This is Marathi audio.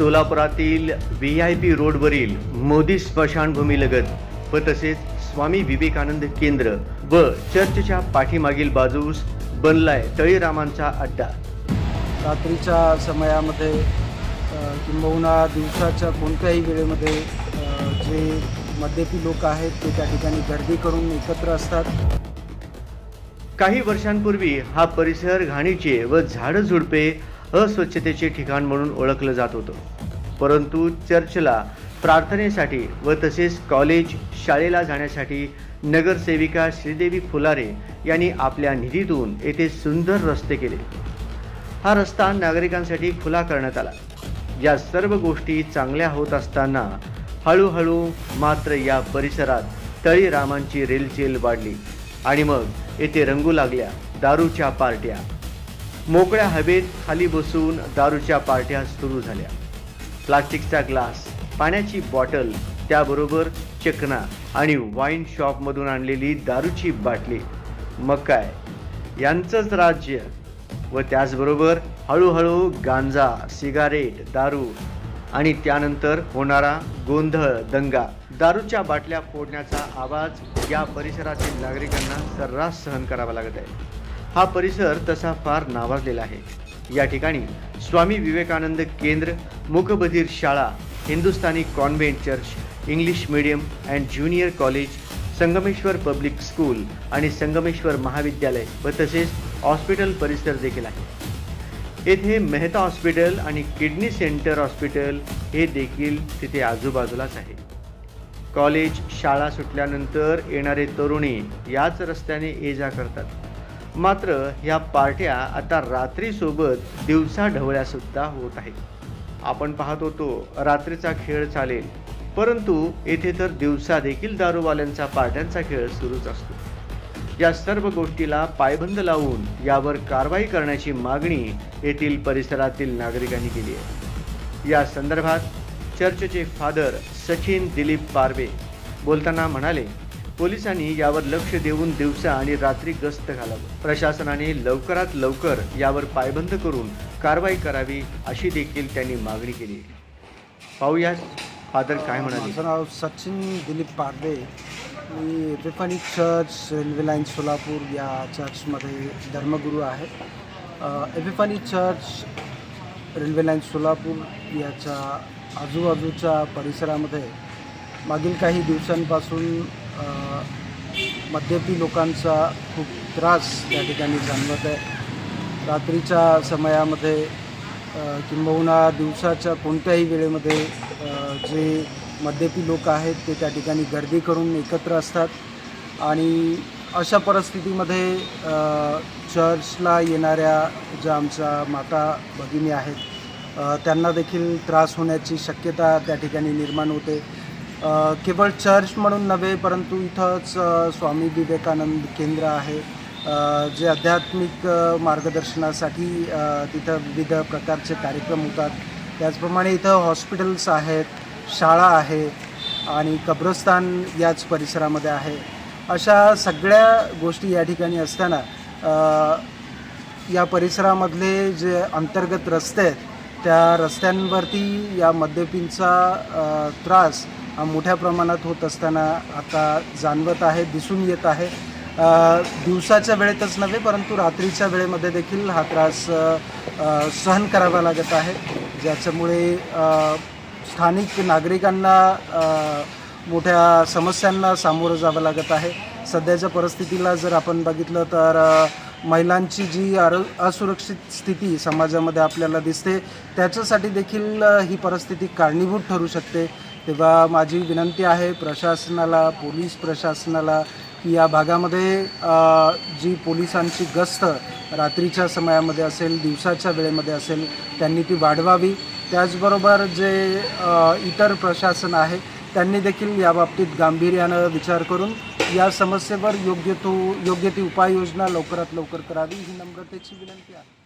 सोलापुरातील व्ही आय पी रोडवरील मोदी स्मशानभूमीलगत व तसेच स्वामी विवेकानंद केंद्र व चर्चच्या पाठीमागील बाजूस बनलाय तळीरामांचा अड्डा. रात्रीच्या समयामध्ये किंबहुना दिवसाच्या कोणत्याही वेळेमध्ये जे मद्यपी लोक आहेत ते त्या ठिकाणी गर्दी करून एकत्र असतात. काही वर्षांपूर्वी हा परिसर घाणीचे व झाडं झुडपे अस्वच्छतेचे ठिकाण म्हणून ओळखलं जात होतं. परंतु चर्चला प्रार्थनेसाठी व तसेच कॉलेज शाळेला जाण्यासाठी नगरसेविका श्रीदेवी फुलारे यांनी आपल्या निधीतून येथे सुंदर रस्ते केले. हा रस्ता नागरिकांसाठी खुला करण्यात आला. या सर्व गोष्टी चांगल्या होत असताना हळूहळू मात्र या परिसरात तळीरामांची रेलचेल वाढली आणि मग येथे रंगू लागल्या दारूच्या पार्ट्या. मोकळ्या हवेत खाली बसून दारूच्या पार्ट्या सुरू झाल्या. प्लास्टिकचा ग्लास पाण्याची बॉटल त्याबरोबर चकना आणि वाईन शॉपमधून आणलेली दारूची बाटली. मग काय? यांचंच राज्य. व त्याचबरोबर हळूहळू गांजा सिगारेट दारू आणि त्यानंतर होणारा गोंधळ दंगा. दारूच्या बाटल्या फोडण्याचा आवाज या परिसरातील नागरिकांना सर्रास सहन करावा लागत आहे. हा परिसर तसा फार नावाजलेला आहे. या ठिकाणी स्वामी विवेकानंद केंद्र मूकबधीर शाळा Hindustani convent church English medium and junior college Sangameshwar public school आणि संगमेश्वर महाविद्यालय व तसेच हॉस्पिटल परिसर देखील आहे. येथे मेहता हॉस्पिटल आणि किडनी सेंटर हॉस्पिटल हे देखील तिथे आजूबाजूलाच आहे. कॉलेज शाळा सुटल्यानंतर येणारे तरुणी याच रस्त्याने ये जा करतात. मात्र ह्या पार्ट्या आता रात्रीसोबत दिवसा ढवळ्यासुद्धा होत आहेत. आपण पाहत होतो रात्रीचा खेळ चालेल परंतु येथे तर दिवसा देखील दारूवाल्यांचा पार्ट्यांचा खेळ सुरूच असतो. या सर्व गोष्टीला पायबंद लावून यावर कारवाई करण्याची मागणी येथील परिसरातील नागरिकांनी केली आहे. या संदर्भात चर्चचे फादर सचिन दिलीप पारवे बोलताना म्हणाले पोलिसांनी यावर लक्ष देऊन दिवसा आणि रात्री गस्त घालावं. प्रशासनाने लवकरात लवकर यावर पायबंद करून कारवाई करावी अशी देखील त्यांनी मागणी केली. पाहूया फादर काय म्हणाले. माझं नाव सचिन दिलीप पारदे मी रिफनी चर्च रेल्वे लाईन सोलापूर या चर्चमध्ये धर्मगुरू आहे. Epiphany church railway line Solapur याच्या आजूबाजूच्या परिसरामध्ये मागील काही दिवसांपासून मद्यपी लोकांचा खूप त्रास त्या ठिकाणी जाणवत आहे. रात्रीच्या समयामध्ये किंबहुना दिवसाच्या कोणत्याही वेळेमध्ये जे मद्यपी लोक आहेत ते त्या ठिकाणी गर्दी करून एकत्र असतात आणि अशा परिस्थितीमध्ये चर्चला येणाऱ्या ज्या आमच्या माता भगिनी आहेत त्यांना देखील त्रास होण्याची शक्यता त्या ठिकाणी निर्माण होते. केवळ चर्च म्हणून नव्हे परंतु इथंच स्वामी विवेकानंद केंद्र आहे. जे आध्यात्मिक मार्गदर्शनासाठी तिथं विविध प्रकारचे कार्यक्रम होतात. त्याचप्रमाणे इथं हॉस्पिटल्स आहेत शाळा आहे आणि कब्रस्तान याच परिसरामध्ये आहे. अशा सगळ्या गोष्टी या ठिकाणी असताना या परिसरामधले जे अंतर्गत रस्ते आहेत त्या रस्त्यांवरती या मद्यपींचा त्रास हा मोठ्या प्रमाणात होत असताना आता जाणवत आहे दिसून येत आहे. दिवसाच्या वेळेतच नव्हे परंतु रात्रीच्या वेळेमध्ये देखील हा त्रास सहन करावा लागत आहे. ज्याच्यामुळे स्थानिक नागरिकांना मोठ्या समस्यांना सामोरं जावं लागत आहे. सध्याच्या परिस्थितीला जर आपण बघितलं तर महिलांची जी आर असुरक्षित स्थिती समाजामध्ये आपल्याला दिसते त्याच्यासाठी देखील ही परिस्थिती कारणीभूत ठरू शकते. तेव्हा माझी विनंती आहे प्रशासनाला पोलीस प्रशासनाला की या भागामध्ये जी पोलिसांची गस्त रात्रीच्या समयामध्ये असेल दिवसाच्या वेळेमध्ये असेल त्यांनी ती वाढवावी. त्याचबरोबर जे इतर प्रशासन आहे त्यांनी देखील याबाबतीत गांभीर्यानं विचार करून या समस्येवर योग्य तो योग्य ती उपाययोजना लवकरात लवकर करावी. ही नम्रतेची विनंती आहे.